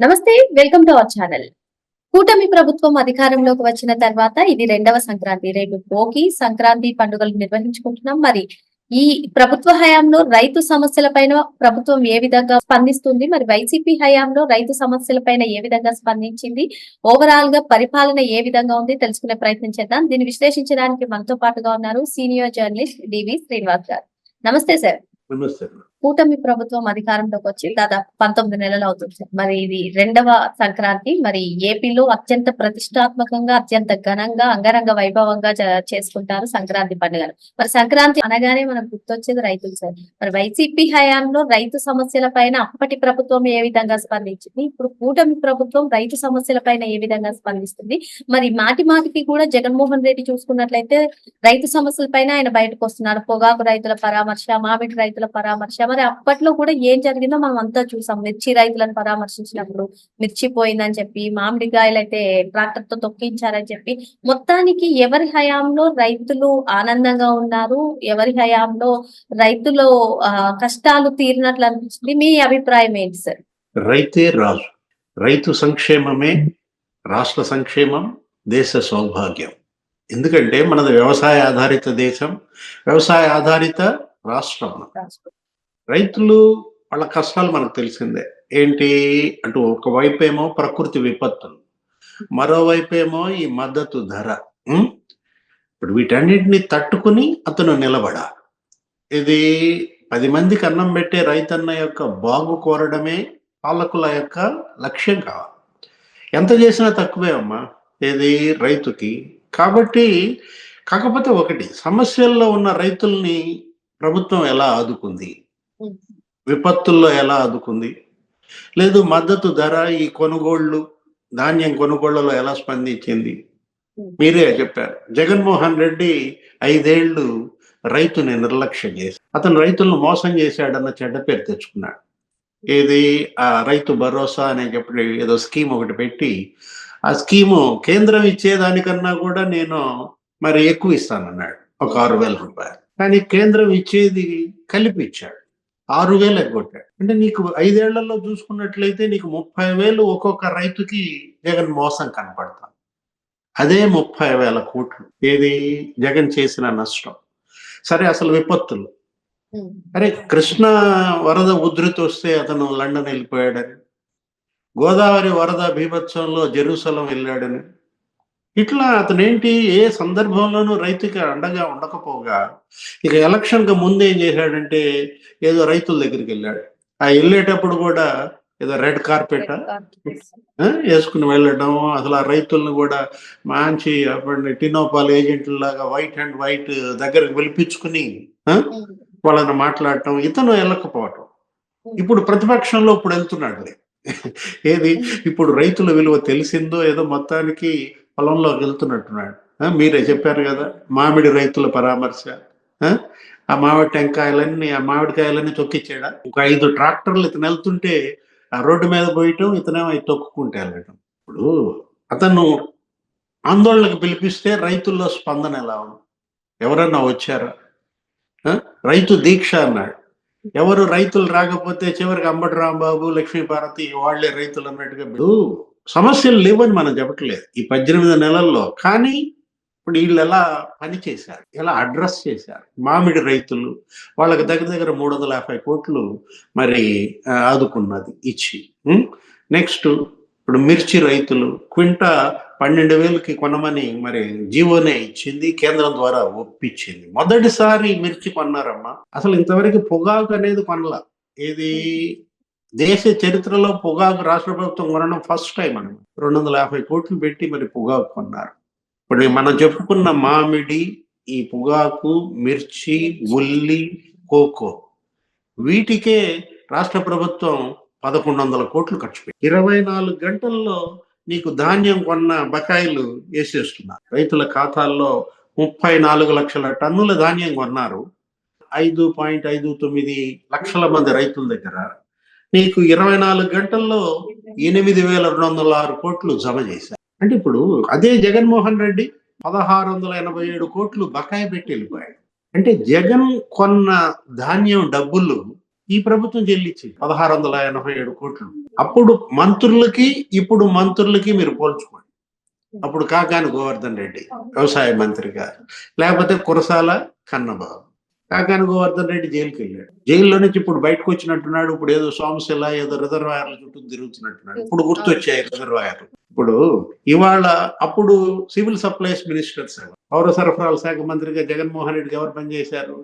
నమస్తే welcome to our channel. కూటమి ప్రభుత్వం అధికారంలోకి వచ్చిన తర్వాత ఇది రెండవ సంక్రాంతి. రేపు భోగి సంక్రాంతి పండుగలు నిర్వహించుకుంటున్నాం. మరి ఈ ప్రభుత్వ హయాంలో రైతు సమస్యల పైన ప్రభుత్వం ఏ విధంగా స్పందిస్తుంది? మరి వైసీపీ హయాంలో రైతు సమస్యల పైన ఏ విధంగా స్పందించింది? ఓవరాల్గా పరిపాలన ఏ విధంగా ఉంది? తెలుసుకునే ప్రయత్నం చేద్దాం. దీన్ని విశ్లేషించడానికి మనతో పాటుగా ఉన్నారు సీనియర్ జర్నలిస్ట్ డివి శ్రీనివాస్ గారు. నమస్తే సార్. నమస్తే కూటమి ప్రభుత్వం అధికారంలోకి వచ్చి దాదాపు పంతొమ్మిది నెలలు అవుతుంది సార్. మరి ఇది రెండవ సంక్రాంతి. మరి ఏపీలో అత్యంత ప్రతిష్టాత్మకంగా అత్యంత ఘనంగా అంగరంగ వైభవంగా చేసుకుంటారు సంక్రాంతి పండుగను. మరి సంక్రాంతి అనగానే మనకు గుర్తొచ్చేది రైతులు సార్. మరి వైసీపీ హయాంలో రైతు సమస్యల పైన అప్పటి ప్రభుత్వం ఏ విధంగా స్పందించింది? ఇప్పుడు కూటమి ప్రభుత్వం రైతు సమస్యల పైన ఏ విధంగా స్పందిస్తుంది? మరి మాటి మాటికి కూడా జగన్మోహన్ రెడ్డి చూసుకున్నట్లయితే రైతు సమస్యల పైన ఆయన బయటకు వస్తున్నారు. పొగాకు రైతుల పరామర్శ మామిడి రైతుల పరామర్శ మరి అప్పట్లో కూడా ఏం జరిగిందో మనం అంతా చూసాం. మిర్చి రైతులను పరామర్శించినప్పుడు మిర్చి పోయిందని చెప్పి మామిడికాయలు అయితే ట్రాక్టర్తో తొక్కించారని చెప్పి మొత్తానికి ఎవరి హయాంలో రైతులు ఆనందంగా ఉన్నారు? ఎవరి హయాంలో రైతులు కష్టాలు తీరినట్లు అనిపించింది మీ అభిప్రాయం ఏంటి సార్? రైతే రాజు. రైతు సంక్షేమమే రాష్ట్ర సంక్షేమం దేశ సౌభాగ్యం. ఎందుకంటే మనది వ్యవసాయ ఆధారిత దేశం. వ్యవసాయ ఆధారిత రాష్ట్రం. రైతులు వాళ్ళ కష్టాలు మనకు తెలిసిందే. ఏంటి? అంటూ ఒకవైపు ఏమో ప్రకృతి విపత్తులు మరోవైపు ఏమో ఈ మద్దతు ధర. ఇప్పుడు వీటన్నిటిని తట్టుకుని అతను నిలబడాలి. ఇది పది మందికి అన్నం పెట్టే రైతన్న యొక్క బాగు కోరడమే పాలకుల యొక్క లక్ష్యం కావాలి. ఎంత చేసినా తక్కువే అమ్మా. ఏది? రైతుకి. కాబట్టి కాకపోతే ఒకటి సమస్యల్లో ఉన్న రైతుల్ని ప్రభుత్వం ఎలా ఆదుకుంది? విపత్తుల్లో ఎలా ఆదుకుంది? లేదు మద్దతు ధర ఈ కొనుగోళ్ళు ధాన్యం కొనుగోళ్ళలో ఎలా స్పందించింది? మీరే చెప్పారు. జగన్మోహన్ రెడ్డి ఐదేళ్ళు రైతుని నిర్లక్ష్యం చేసి అతను రైతులను మోసం చేశాడన్న చెడ్డ పేరు తెచ్చుకున్నాడు. ఏది? ఆ రైతు భరోసా అనే చెప్పి ఏదో స్కీమ్ ఒకటి పెట్టి ఆ స్కీము కేంద్రం ఇచ్చేదానికన్నా కూడా నేను మరి ఎక్కువ ఇస్తానన్నాడు. ఒక ఆరు వేల రూపాయలు. కానీ కేంద్రం ఇచ్చేది కలిపి ఇచ్చాడు. ఆరు వేలు ఎగ్గొట్టాడు. అంటే నీకు ఐదేళ్ళలో చూసుకున్నట్లయితే నీకు ముప్పై వేలు ఒక్కొక్క రైతుకి జగన్ మోసం కనపడతాం. అదే ముప్పై వేల కోట్లు. ఏది? జగన్ చేసిన నష్టం. సరే అసలు విపత్తులు. అరే కృష్ణ వరద ఉధృతి వస్తే అతను లండన్ వెళ్ళిపోయాడని గోదావరి వరద బీభత్సంలో జెరూసలం వెళ్ళాడని ఇట్లా అతను ఏంటి ఏ సందర్భంలోనూ రైతుకి అండగా ఉండకపోగా ఇక ఎలక్షన్కి ముందు ఏం చేశాడంటే ఏదో రైతుల దగ్గరికి వెళ్ళాడు. ఆ వెళ్ళేటప్పుడు కూడా ఏదో రెడ్ కార్పెట్? వేసుకుని వెళ్ళడం అసలు ఆ రైతులను కూడా మంచి టినోపాల్ ఏజెంట్ల లాగా వైట్ అండ్ వైట్ దగ్గరకు పిలిపించుకుని వాళ్ళని మాట్లాడటం ఇతను వెళ్ళకపోవటం. ఇప్పుడు ప్రతిపక్షంలో ఇప్పుడు వెళ్తున్నాడులే. ఏది? ఇప్పుడు రైతుల విలువ తెలిసిందో ఏదో మొత్తానికి పొలంలోకి వెళ్తున్నట్టున్నాడు. మీరే చెప్పారు కదా మామిడి రైతుల పరామర్శ. ఆ, ఆ మామిడి టెంకాయలన్నీ ఆ మామిడికాయలన్నీ తొక్కిచ్చాడా? ఒక ఐదు ట్రాక్టర్లు ఇతను వెళ్తుంటే ఆ రోడ్డు మీద పోయటం ఇతనేమో అవి తొక్కుకుంటే వెళ్ళటం. ఇప్పుడు అతను ఆందోళనకు పిలిపిస్తే రైతుల్లో స్పందన ఎలా ఉంది? ఎవరన్నా వచ్చారా? ఆ? రైతు దీక్ష అన్నాడు. ఎవరు రైతులు రాకపోతే చివరికి అంబటి రాంబాబు లక్ష్మీపార్వతి వాళ్ళే రైతులు అన్నట్టుగా ఇప్పుడు సమస్యలు లేవని మనం చెప్పట్లేదు. ఈ పద్దెనిమిది నెలల్లో కానీ ఇప్పుడు వీళ్ళు ఎలా పని చేశారు? ఎలా అడ్రస్ చేశారు? మామిడి రైతులు వాళ్ళకి దగ్గర దగ్గర మూడు వందల యాభై కోట్లు మరి ఆదుకున్నది ఇచ్చి. నెక్స్ట్ ఇప్పుడు మిర్చి రైతులు క్వింటా పన్నెండు వేలకి కొనమని మరి జీవోనే ఇచ్చింది కేంద్రం ద్వారా ఒప్పించింది. మొదటిసారి మిర్చి కొన్నారమ్మా. అసలు ఇంతవరకు పొగాకు అనేది కొనలా. ఇది దేశ చరిత్రలో పొగాకు రాష్ట్ర ప్రభుత్వం కొనడం ఫస్ట్ టైం అనమాట రెండు వందల యాభై కోట్లు పెట్టి మరి పొగాకు కొన్నారు. ఇప్పుడు మనం చెప్పుకున్న మామిడి ఈ పొగాకు మిర్చి ఉల్లి కోకో వీటికే రాష్ట్ర ప్రభుత్వం పదకొండు వందల కోట్లు ఖర్చు పెట్టి ఇరవై నాలుగు గంటల్లో నీకు ధాన్యం కొన్న బకాయిలు వేసేస్తున్నారు. రైతుల ఖాతాల్లో ముప్పై నాలుగు లక్షల టన్నుల ధాన్యం కొన్నారు. ఐదు పాయింట్ ఐదు తొమ్మిది లక్షల మంది రైతుల దగ్గర నీకు ఇరవై నాలుగు గంటల్లో ఎనిమిది వేల రెండు వందల ఆరు కోట్లు జమ చేశారు. అంటే ఇప్పుడు అదే జగన్మోహన్ రెడ్డి పదహారు వందల ఎనభై ఏడు కోట్లు బకాయి పెట్టి వెళ్ళిపోయాడు. అంటే జగన్ కొన్న ధాన్యం డబ్బులు ఈ ప్రభుత్వం చెల్లించింది. పదహారు వందల ఎనభై ఏడు కోట్లు. అప్పుడు మంత్రులకి ఇప్పుడు మంత్రులకి మీరు పోల్చుకోండి. అప్పుడు కాకాని గోవర్ధన్ రెడ్డి వ్యవసాయ మంత్రి గారు లేకపోతే కురసాల కన్నబాబు. కాకాని గోవర్ధన్ రెడ్డి జైలుకి వెళ్ళాడు జైల్లో నుంచి ఇప్పుడు బయటకు వచ్చినట్టున్నాడు ఇప్పుడు ఏదో సోమశిల ఏదో రిజర్వాయర్ల చుట్టూ తిరుగుతున్నట్టున్నాడు. ఇప్పుడు గుర్తొచ్చాయి రిజర్వాయర్లు. ఇప్పుడు ఇవాళ అప్పుడు సివిల్ సప్లైస్ మినిస్టర్స్ పౌర సరఫరాల శాఖ మంత్రిగా జగన్మోహన్ రెడ్డికి ఎవరు పనిచేశారు?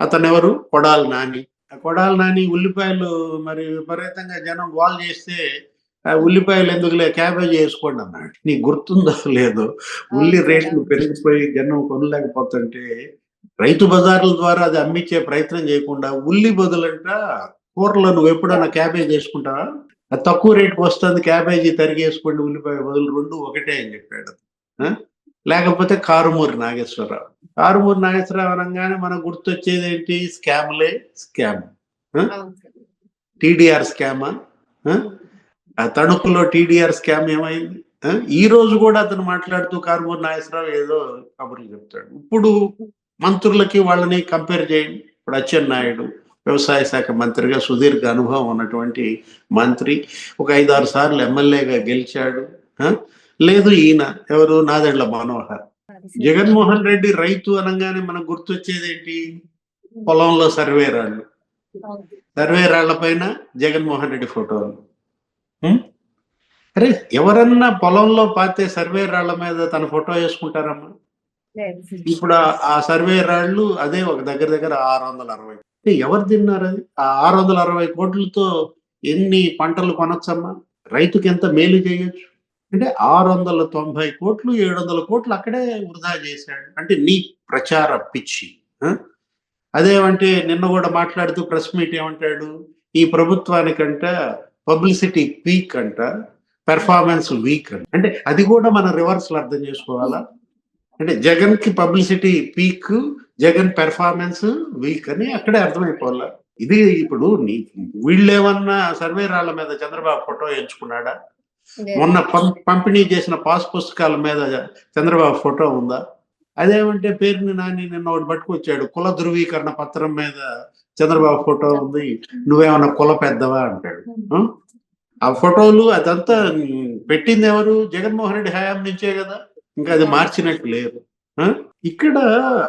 అతను ఎవరు? కొడాలి నాని. ఆ కొడాలి నాని ఉల్లిపాయలు మరి విపరీతంగా జనం గోల్ చేస్తే ఆ ఉల్లిపాయలు ఎందుకులే క్యాబేజ్ వేసుకోండి అన్నాడు. నీకు గుర్తుందో లేదో ఉల్లి రేట్లు పెరిగిపోయి జనం కొనలేకపోతుంటే రైతు బజార్ల ద్వారా అది అమ్మించే ప్రయత్నం చేయకుండా ఉల్లి బదులంట కూరలో నువ్వు ఎప్పుడన్నా క్యాబేజ్ వేసుకుంటావా అది తక్కువ రేటుకి వస్తుంది క్యాబేజీ తరిగేసుకోండి ఉల్లిపాయ బదులు రెండు ఒకటే అని చెప్పాడు. లేకపోతే కారుమూరి నాగేశ్వరరావు. కారుమూరి నాగేశ్వరరావు అనగానే మనకు గుర్తొచ్చేది ఏంటి? స్కామ్లే స్కామ్. టీడీఆర్ స్కామా? ఆ? తణుకులో టీడీఆర్ స్కామ్ ఏమైంది? ఈ రోజు కూడా అతను మాట్లాడుతూ కారుమూరి నాగేశ్వరరావు ఏదో కబుర్లు చెప్తాడు. ఇప్పుడు మంత్రులకి వాళ్ళని కంపేర్ చేయండి. ఇప్పుడు అచ్చెన్నాయుడు వ్యవసాయ శాఖ మంత్రిగా సుదీర్ఘ అనుభవం ఉన్నటువంటి మంత్రి ఒక ఐదారు సార్లు ఎమ్మెల్యేగా గెలిచాడు. లేదు ఈయన ఎవరు? నాదెండ్ల మనోహర్. జగన్మోహన్ రెడ్డి రైతు అనగానే మనకు గుర్తొచ్చేది ఏంటి? పొలంలో సర్వే రాళ్ళు. సర్వే రాళ్ళ పైన జగన్మోహన్ రెడ్డి ఫోటోలు. అరే ఎవరన్నా పొలంలో పాతే సర్వే రాళ్ళ మీద తన ఫోటో వేసుకుంటారమ్మా. ఇప్పుడు ఆ- సర్వే రాళ్ళు అదే ఒక దగ్గర దగ్గర ఆరు వందల అరవై ఎవరు తిన్నారు అది? ఆ ఆరు వందల అరవై కోట్లతో ఎన్ని పంటలు కొనొచ్చమ్మా? రైతుకి ఎంత మేలు చేయొచ్చు? అంటే ఆరు వందల తొంభై కోట్లు ఏడు వందల కోట్లు అక్కడే వృధా చేశాడు. అంటే నీ ప్రచార పిచ్చి అదేమంటే నిన్న కూడా మాట్లాడుతూ ప్రెస్ మీట్ ఏమంటాడు? ఈ ప్రభుత్వానికంట పబ్లిసిటీ పీక్ అంట పెర్ఫార్మెన్స్ వీక్ అంట. అంటే అది కూడా మనం రివర్స్లో అర్థం చేసుకోవాలా? అంటే జగన్కి publicity peak Jagan performance weak అని అక్కడే అర్థమైపోవాలా? ఇది ఇప్పుడు నీ వీళ్ళేమన్నా సర్వే రాళ్ళ మీద చంద్రబాబు ఫోటో ఎంచుకున్నాడా? మొన్న పంపిణీ చేసిన పాస్ పుస్తకాల మీద చంద్రబాబు ఫోటో ఉందా? అదేమంటే పేరుని నాని నిన్న ఒకటి పట్టుకొచ్చాడు కుల ధృవీకరణ పత్రం మీద చంద్రబాబు ఫోటో ఉంది నువ్వేమన్నా కుల పెద్దవా అంటాడు. ఆ? ఫోటోలు అదంతా పెట్టింది ఎవరు? జగన్మోహన్ రెడ్డి హయాం నుంచే కదా? ఇంకా అది మార్చినట్టు లేదు? ఇక్కడ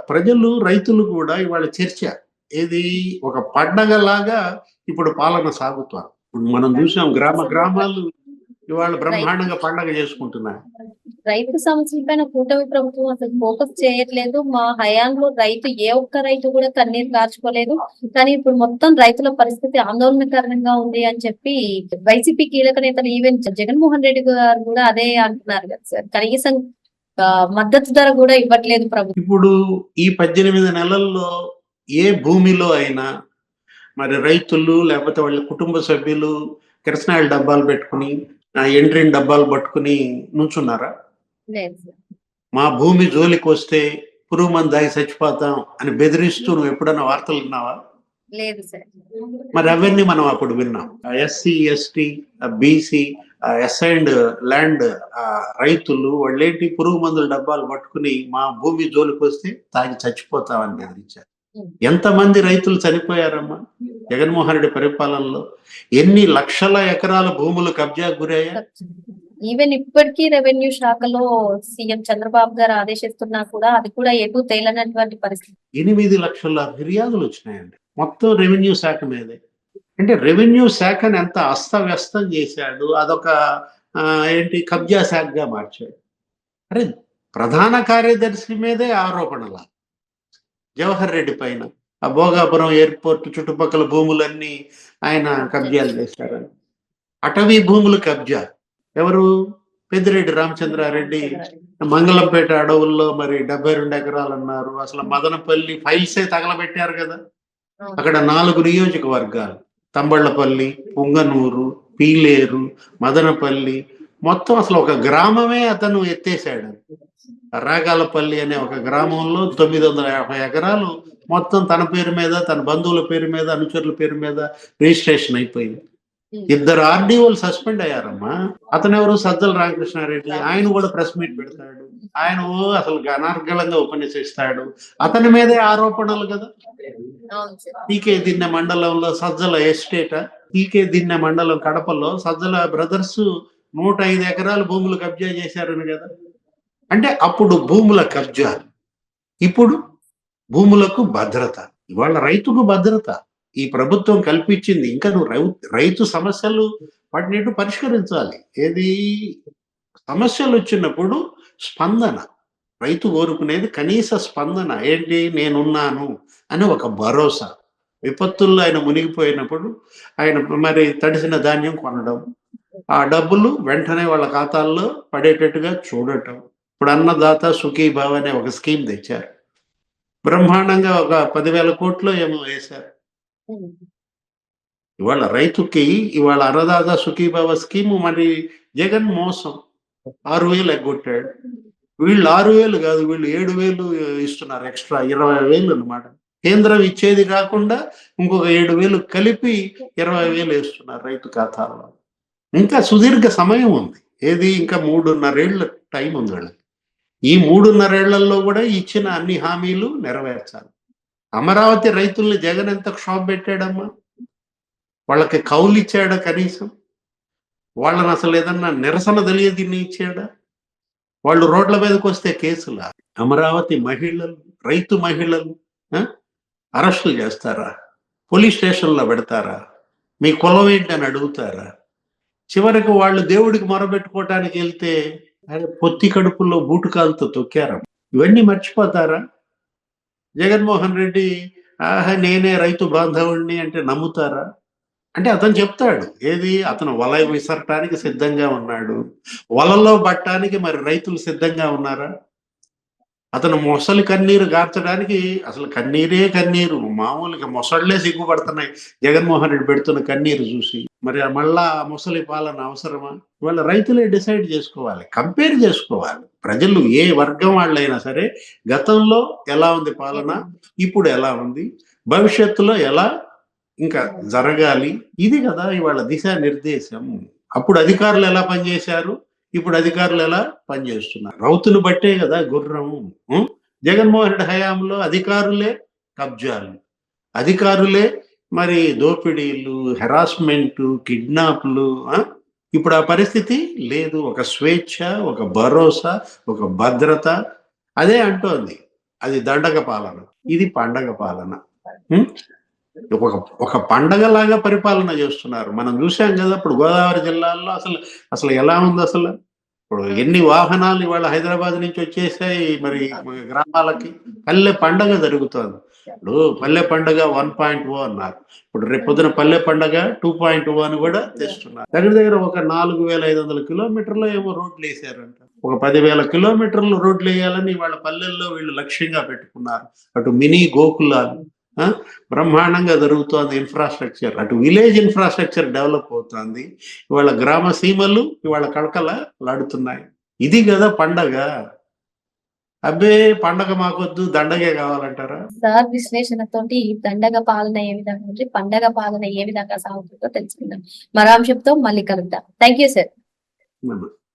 ప్రజలు రైతులు కూడా ఇవాళ చర్చ. ఏది? ఒక పండగ లాగా ఇప్పుడు పాలన సాగుతారు ఇప్పుడు మనం చూసాం గ్రామ గ్రామాలు ఇవాళ బ్రహ్మాండంగా పండగ చేసుకుంటున్నాయి. రైతు సమస్యల పైన కూటమి ప్రభుత్వం అసలు ఫోకస్ చేయట్లేదు. మా హయాంలో రైతు ఏ ఒక్క రైతు కూడా కన్నీరు కార్చుకోలేదు కానీ ఇప్పుడు మొత్తం రైతుల పరిస్థితి ఆందోళనకరంగా ఉంది అని చెప్పి వైసీపీ కీలక నేతలు ఈవెన్ జగన్మోహన్ రెడ్డి గారు కూడా అదే అంటున్నారు కదా సార్. కనీసం మద్దతు ధర కూడా ఇవ్వట్లేదు ప్రభుత్వం. ఇప్పుడు ఈ పద్దెనిమిది నెలల్లో ఏ భూమిలో అయినా మరి రైతులు లేకపోతే వాళ్ళ కుటుంబ సభ్యులు కిరసనాయిల డబ్బాలు పెట్టుకుని ఎండ్రిన్ డబ్బాలు పట్టుకుని నుంచున్నారా? మా భూమి జోలికి వస్తే పురుగు మంది దాగి చచ్చిపోతాం అని బెదిరిస్తూ నువ్వు ఎప్పుడన్నా వార్తలు విన్నావా? లేదు సార్. మరి అవన్నీ మనం అప్పుడు విన్నాం. SC ST BC assigned land రైతులు వాళ్ళేంటి పురుగు మందుల డబ్బాలు పట్టుకుని మా భూమి జోలికి వస్తే తాగి చచ్చిపోతామని బెదిరించారు. ఎంతమంది రైతులు చనిపోయారమ్మా? జగన్మోహన్ రెడ్డి పరిపాలనలో ఎన్ని లక్షల ఎకరాల భూములు కబ్జా గురయ్యా ఈవెన్ ఇప్పటికీ రెవెన్యూ శాఖలో సీఎం చంద్రబాబు గారు ఆదేశిస్తున్నా కూడా అది కూడా ఎటు తేలనటువంటి పరిస్థితి. ఎనిమిది లక్షల ఫిర్యాదులు వచ్చినాయండి. మొత్తం రెవెన్యూ శాఖ మీదే. అంటే రెవెన్యూ శాఖను ఎంత అస్తవ్యస్తం చేశాడు అదొక ఏంటి కబ్జా శాఖగా మార్చాడు. అరే ప్రధాన కార్యదర్శి మీదే ఆరోపణల. జవహర్ రెడ్డి పైన ఆ భోగాపురం ఎయిర్పోర్ట్ చుట్టుపక్కల భూములన్నీ ఆయన కబ్జాలు చేశారని. అటవీ భూములు కబ్జా. ఎవరు? పెద్దిరెడ్డి రామచంద్రారెడ్డి. మంగళంపేట అడవుల్లో మరి డెబ్బై రెండు ఎకరాలు అన్నారు అసలు మదనపల్లి ఫైల్సే తగలబెట్టారు కదా. అక్కడ నాలుగు నియోజకవర్గాలు. తంబళ్ళపల్లి పుంగనూరు పీలేరు మదనపల్లి. మొత్తం అసలు ఒక గ్రామమే అతను ఎత్తేసాడు రాగాలపల్లి అనే ఒక గ్రామంలో తొమ్మిది వందల యాభై ఎకరాలు మొత్తం తన పేరు మీద తన బంధువుల పేరు మీద అనుచరుల పేరు మీద రిజిస్ట్రేషన్ అయిపోయింది. ఇద్దరు ఆర్డీఓలు సస్పెండ్ అయ్యారమ్మా. అతను ఎవరు సజ్జల రామకృష్ణారెడ్డి. ఆయన కూడా ప్రెస్ మీట్ పెడతాడు. ఆయన అసలు అనార్గళంగా ఉపన్యసిస్తాడు. అతని మీదే ఆరోపణలు కదా? పీకే దిన్నె మండలంలో సజ్జల ఎస్టేట్? పీకే దిన్నె మండలం కడపలో సజ్జల బ్రదర్స్ నూట ఐదు ఎకరాలు భూములు కబ్జా చేశారని కదా? అంటే అప్పుడు భూముల కబ్జా. ఇప్పుడు భూములకు భద్రత. ఇవాళ రైతుకు భద్రత. ఈ ప్రభుత్వం కల్పించింది ఇంకా నువ్వు రై- రైతు సమస్యలు వాటిని పరిష్కరించాలి. ఏది? సమస్యలు వచ్చినప్పుడు స్పందన. రైతు కోరుకునేది కనీస స్పందన. ఏంటి? నేనున్నాను అని ఒక భరోసా. విపత్తుల్లో ఆయన మునిగిపోయినప్పుడు ఆయన మరి తడిసిన ధాన్యం కొనడం ఆ డబ్బులు వెంటనే వాళ్ళ ఖాతాల్లో పడేటట్టుగా చూడటం. ఇప్పుడు అన్నదాత సుఖీభావ్ అనే ఒక స్కీమ్ తెచ్చారు. బ్రహ్మాండంగా ఒక పదివేల కోట్లు ఏమో వేశారు. ఇవాళ రైతుకి ఇవాళ అరదాదా సుఖీబావ స్కీమ్ మరి జగన్ మోసం ఆరు వేలు ఎగ్గొట్టాడు వీళ్ళు ఆరు వేలు కాదు వీళ్ళు ఏడు వేలు ఇస్తున్నారు ఎక్స్ట్రా ఇరవై వేలు అనమాట కేంద్రం ఇచ్చేది కాకుండా ఇంకొక ఏడు వేలు కలిపి ఇరవై వేలు వేస్తున్నారు రైతు ఖాతాల్లో ఇంకా సుదీర్ఘ సమయం ఉంది ఏది ఇంకా మూడున్నరేళ్ళ టైం ఉంది వాళ్ళకి ఈ మూడున్నరేళ్ళలో కూడా ఇచ్చిన అన్ని హామీలు నెరవేర్చాలి అమరావతి రైతుల్ని జగన్ ఎంత క్షోభ పెట్టాడమ్మా? వాళ్ళకి కౌలు ఇచ్చాడా కనీసం? వాళ్ళని అసలు ఏదన్నా నిరసన తెలియదిన్ని ఇచ్చాడా? వాళ్ళు రోడ్ల మీదకి వస్తే కేసులా? అమరావతి మహిళలు రైతు మహిళలు అరెస్టులు చేస్తారా? పోలీస్ స్టేషన్లో పెడతారా? మీ కులం ఏంటని అడుగుతారా? చివరికి వాళ్ళు దేవుడికి మొరబెట్టుకోవటానికి వెళ్తే పొత్తి కడుపులో బూటుకాలతో తొక్కారా ఇవన్నీ మర్చిపోతారా? జగన్మోహన్ రెడ్డి ఆహా నేనే రైతు బాంధవుడిని అంటే నమ్ముతారా? అంటే అతను చెప్తాడు ఏది? అతను వల విసరటానికి సిద్ధంగా ఉన్నాడు. వలలో పట్టడానికి మరి రైతులు సిద్ధంగా ఉన్నారా? అతను మొసలి కన్నీరు గార్చడానికి అసలు కన్నీరే కన్నీరు మామూలుగా మొసళ్ళే సిగ్గుపడుతున్నాయి. జగన్మోహన్ రెడ్డి పెడుతున్న కన్నీరు చూసి. మరి మళ్ళా ముసలి పాలన అవసరమా? వాళ్ళ రైతులే డిసైడ్ చేసుకోవాలి కంపేర్ చేసుకోవాలి. ప్రజలు ఏ వర్గం వాళ్ళైనా సరే గతంలో ఎలా ఉంది పాలన? ఇప్పుడు ఎలా ఉంది? భవిష్యత్తులో ఎలా ఇంకా జరగాలి? ఇది కదా ఇవాళ దిశానిర్దేశం. అప్పుడు అధికారులు ఎలా పనిచేశారు? ఇప్పుడు అధికారులు ఎలా పనిచేస్తున్నారు? రౌతులు బట్టే కదా గుర్రం? జగన్మోహన్ రెడ్డి హయాంలో అధికారులే కబ్జాలు. అధికారులే మరి దోపిడీలు హెరాస్మెంట్ కిడ్నాప్లు? ఇప్పుడు ఆ పరిస్థితి లేదు. ఒక స్వేచ్ఛ ఒక భరోసా ఒక భద్రత అదే అంటోంది. అది దండగ పాలన. ఇది పండగ పాలన. ఒక ఒక పండగలాగా పరిపాలన చేస్తున్నారు. మనం చూసాం కదా ఇప్పుడు గోదావరి జిల్లాల్లో అసలు అసలు ఎలా ఉంది అసలు? ఇప్పుడు ఎన్ని వాహనాలు ఇవాళ హైదరాబాద్ నుంచి వచ్చేసాయి మరి గ్రామాలకి. పల్లె పండగ జరుగుతుంది. ఇప్పుడు పల్లె పండగ వన్ పాయింట్ ఓ అన్నారు. ఇప్పుడు రేపు పొద్దున పల్లె పండగ టూ పాయింట్ ఓ అని కూడా తెస్తున్నారు. దగ్గర దగ్గర ఒక నాలుగు వేల ఐదు వందల కిలోమీటర్లు ఏమో రోడ్లు వేసారంట ఒక పదివేల కిలోమీటర్లు రోడ్లు వేయాలని వాళ్ళ పల్లెల్లో వీళ్ళు లక్ష్యంగా పెట్టుకున్నారు. అటు మినీ గోకులాలు ఆ, బ్రహ్మాండంగా జరుగుతోంది ఇన్ఫ్రాస్ట్రక్చర్ అటు విలేజ్ ఇన్ఫ్రాస్ట్రక్చర్ డెవలప్ అవుతోంది. ఇవాళ గ్రామ సీమలు ఇవాళ కడకల లాడుతున్నాయి. ఇది కదా పండగ. అబ్బే పండగ మాకొద్దు దండగే కావాలంటారా? సార్ విశ్లేషణతోటి ఈ దండగ పాలన ఏ విధంగా ఉంది పండగ పాలన ఏ విధంగా సాగుతుందో తెలుసుకుందాం. మరో అంశంతో మళ్ళీ కలుద్దాం. Thank you sir